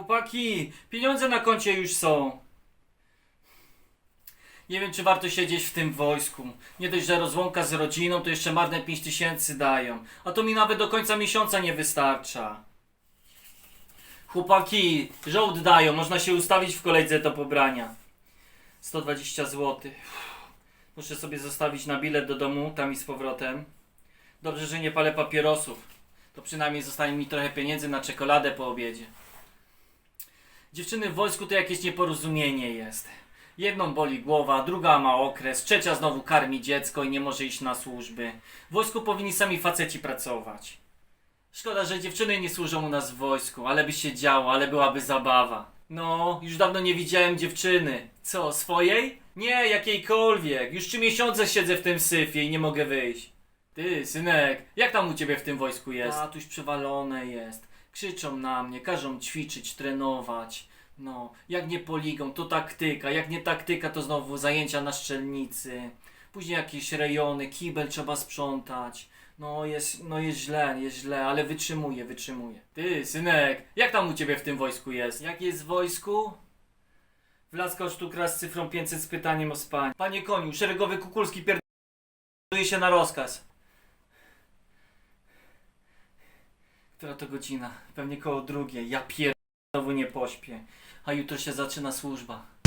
Chłopaki, pieniądze na koncie już są. Nie wiem, czy warto siedzieć w tym wojsku. Nie dość, że rozłąka z rodziną, to jeszcze marne 5 tysięcy dają. A to mi nawet do końca miesiąca nie wystarcza. Chłopaki, żołd dają, można się ustawić w kolejce do pobrania. 120 zł. Muszę sobie zostawić na bilet do domu, tam i z powrotem. Dobrze, że nie palę papierosów. To przynajmniej zostanie mi trochę pieniędzy na czekoladę po obiedzie. Dziewczyny w wojsku to jakieś nieporozumienie jest. Jedną boli głowa, druga ma okres, trzecia znowu karmi dziecko i nie może iść na służby. W wojsku powinni sami faceci pracować. Szkoda, że dziewczyny nie służą u nas w wojsku, ale by się działo, ale byłaby zabawa. No, już dawno nie widziałem dziewczyny. Co, swojej? Nie, jakiejkolwiek. Już trzy miesiące siedzę w tym syfie i nie mogę wyjść. Ty, synek, jak tam u ciebie w tym wojsku jest? A, tuś przewalone jest. Krzyczą na mnie, każą ćwiczyć, trenować. No, jak nie poligon, to taktyka. Jak nie taktyka, to znowu zajęcia na szczelnicy. Później jakieś rejony, kibel trzeba sprzątać. No jest, no jest źle, jest źle, ale wytrzymuję, wytrzymuję. Ty, synek, jak tam u ciebie w tym wojsku jest? Jak jest w wojsku? Wlaskał sztuk raz z cyfrą 500 z pytaniem o spanie. Panie koniu, szeregowy Kukulski pierdoluje się na rozkaz. Która to godzina? Pewnie koło drugiej. Ja pier... znowu nie pośpię. A jutro się zaczyna służba.